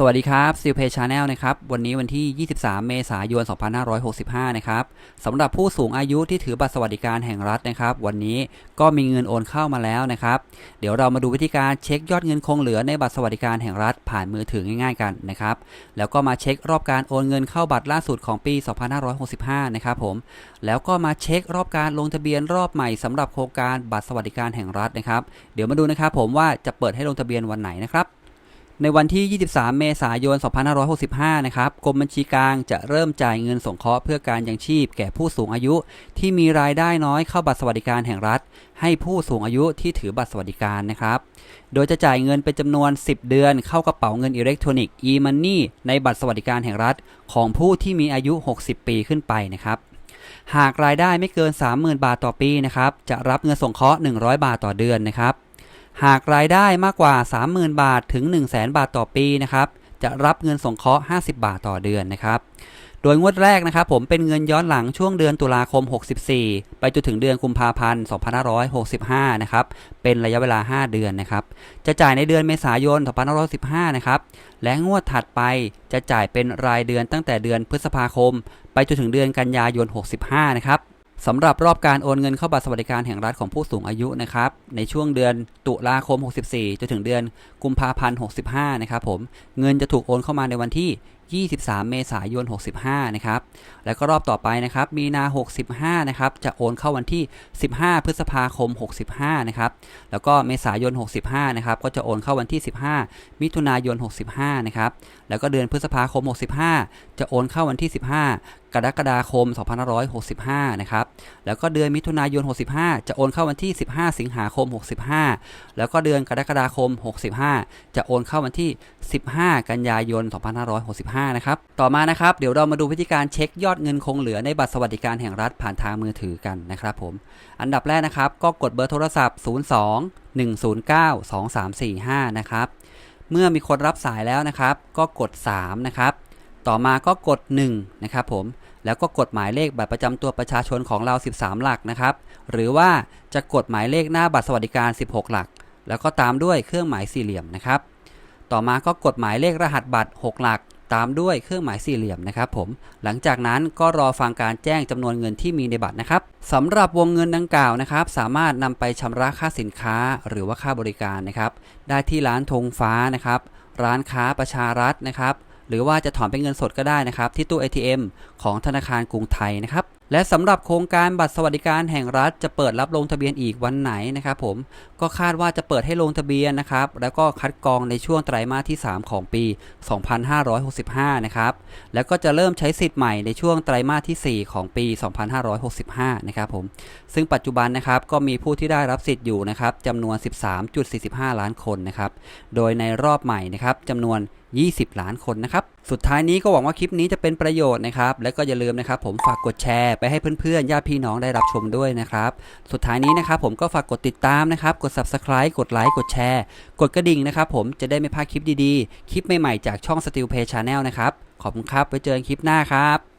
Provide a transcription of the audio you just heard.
สวัสดีครับซิลเพชาแนลนะครับ วันนี้วันที่ 23 เมษายน 2565 นะครับสำหรับผู้สูงอายุที่ถือบัตรสวัสดิการแห่งรัฐนะครับ วันนี้ก็มีเงินโอนเข้ามาแล้วนะครับ เดี๋ยวเรามาดูวิธีการเช็คยอดเงินคงเหลือในบัตรสวัสดิการแห่งรัฐผ่านมือถือง่ายๆกันนะครับ แล้วก็มาเช็ครอบการโอนเงินเข้าบัตรล่าสุดของปี 2565 นะครับผม แล้วก็มาเช็ครอบการลงทะเบียนรอบใหม่สำหรับโครงการบัตรสวัสดิการแห่งรัฐนะครับ เดี๋ยวมาดูนะครับผมว่าจะเปิดให้ลงทะเบียนวันไหนนะครับ ในวันที่ 23 เมษายน 2565 นะครับ กรมบัญชีกลางจะเริ่มจ่ายเงินสงเคราะห์เพื่อการยังชีพแก่ผู้สูงอายุ ที่มีรายได้น้อยเข้าบัตรสวัสดิการแห่งรัฐ ให้ผู้สูงอายุที่ถือบัตรสวัสดิการนะครับ โดยจะจ่ายเงินเป็นจำนวน 10 เดือนเข้ากระเป๋าเงินอิเล็กทรอนิกส์ e-money ในบัตรสวัสดิการแห่งรัฐ ของผู้ที่มีอายุ 60 ปีขึ้นไปนะครับหากรายได้ไม่เกิน 30,000 บาทต่อปีนะครับ จะรับเงินสงเคราะห์ 100 บาทต่อเดือนนะครับ หากรายได้มากกว่า 30,000 บาทถึง 100,000บาทต่อปีนะครับจะรับเงินสงเคราะห์ 50 บาทต่อเดือนนะครับโดยงวดแรกนะครับผมเป็นเงินย้อนหลังช่วงเดือนตุลาคม 64 ไปจนถึงเดือนกุมภาพันธ์ 2565 นะครับ เป็นระยะเวลา 5 เดือนนะครับ จะจ่ายในเดือนเมษายน 2515 นะครับ และงวดถัดไปจะจ่ายเป็นรายเดือนตั้งแต่เดือนพฤษภาคม ไปจนถึงเดือนกันยายน 65 นะครับ สำหรับรอบการโอนเงินเข้าบัตรสวัสดิการแห่งรัฐของผู้สูงอายุนะครับในช่วงเดือนตุลาคม 64 จนถึงเดือนกุมภาพันธ์ 65 นะครับผมเงินจะถูกโอนเข้ามาในวันที่ 23 เมษายน 65 นะครับ แล้วก็รอบต่อไปนะครับ มีนา 65 นะครับ จะโอนเข้าวันที่ 15 พฤษภาคม 65 นะครับ แล้วก็เมษายน 65 นะครับ ก็จะโอนเข้าวันที่ 15 มิถุนายน 65 นะครับ แล้วก็เดือนพฤษภาคม 65 จะโอนเข้าวันที่ 15 กรกฎาคม 2565 นะครับ แล้วก็เดือนมิถุนายน 65 จะโอนเข้าวันที่ 15 สิงหาคม 65 แล้วก็เดือนกรกฎาคม 65 จะโอนเข้าวันที่ 15 กันยายน 2565นะครับ ต่อมานะครับ เดี๋ยวเรามาดูวิธีการเช็คยอดเงินคงเหลือในบัตรสวัสดิการแห่งรัฐผ่านทางมือถือกันนะครับผม อันดับแรกนะครับ ก็กดเบอร์โทรศัพท์ 02 109 2345 นะครับ เมื่อมีคนรับสายแล้วนะครับ ก็กด 3 นะครับ ต่อมาก็กด 1 นะครับผม แล้วก็กดหมายเลขบัตรประจำตัวประชาชนของเรา 13 หลักนะครับ หรือว่าจะกดหมายเลขหน้าบัตรสวัสดิการ 16 หลัก แล้วก็ตามด้วยเครื่องหมายสี่เหลี่ยมนะครับต่อมาก็กดหมายเลขรหัสบัตร 6 หลัก ตามด้วยเครื่องหมายสี่เหลี่ยมนะครับผม หลังจากนั้นก็รอฟังการแจ้งจำนวนเงินที่มีในบัตรนะครับสำหรับวงเงินดังกล่าวนะครับ สามารถนำไปชำระค่าสินค้าหรือว่าค่าบริการนะครับ ได้ที่ร้านธงฟ้านะครับ ร้านค้าประชารัฐนะครับ หรือว่าจะถอนเป็นเงินสดก็ได้นะครับ ที่ตู้ ATM ของธนาคารกรุงไทยนะครับ และสำหรับโครงการบัตรสวัสดิการแห่งรัฐจะเปิดรับลงทะเบียนอีกวันไหนนะครับผมก็คาดว่าจะเปิดให้ลงทะเบียนนะครับ แล้วก็คัดกรองในช่วงไตรมาสที่ 3 ของปี 2565 นะครับ แล้วก็จะเริ่มใช้สิทธิ์ใหม่ในช่วงไตรมาสที่ 4 ของปี 2565 นะครับผมซึ่งปัจจุบันนะครับก็มีผู้ที่ได้รับสิทธิ์อยู่นะครับจำนวน 13.45 ล้านคนนะครับ โดยในรอบใหม่นะครับจำนวน 20 ล้านคนนะครับ สุดท้ายนี้ก็หวังว่าคลิปนี้จะเป็นประโยชน์นะครับ และก็อย่าลืมนะครับผมฝากกดแชร์ไปให้เพื่อนๆญาติพี่น้องได้รับชมด้วยนะครับ สุดท้ายนี้นะครับผมก็ฝากกดติดตามนะครับ กด subscribe กดไลค์กดแชร์ กดกระดิ่งนะครับผมจะได้ไม่พลาดคลิปดีๆ คลิปใหม่ๆจากช่อง Steel Play Channel นะครับ ขอบคุณครับไว้เจอกันคลิปหน้าครับ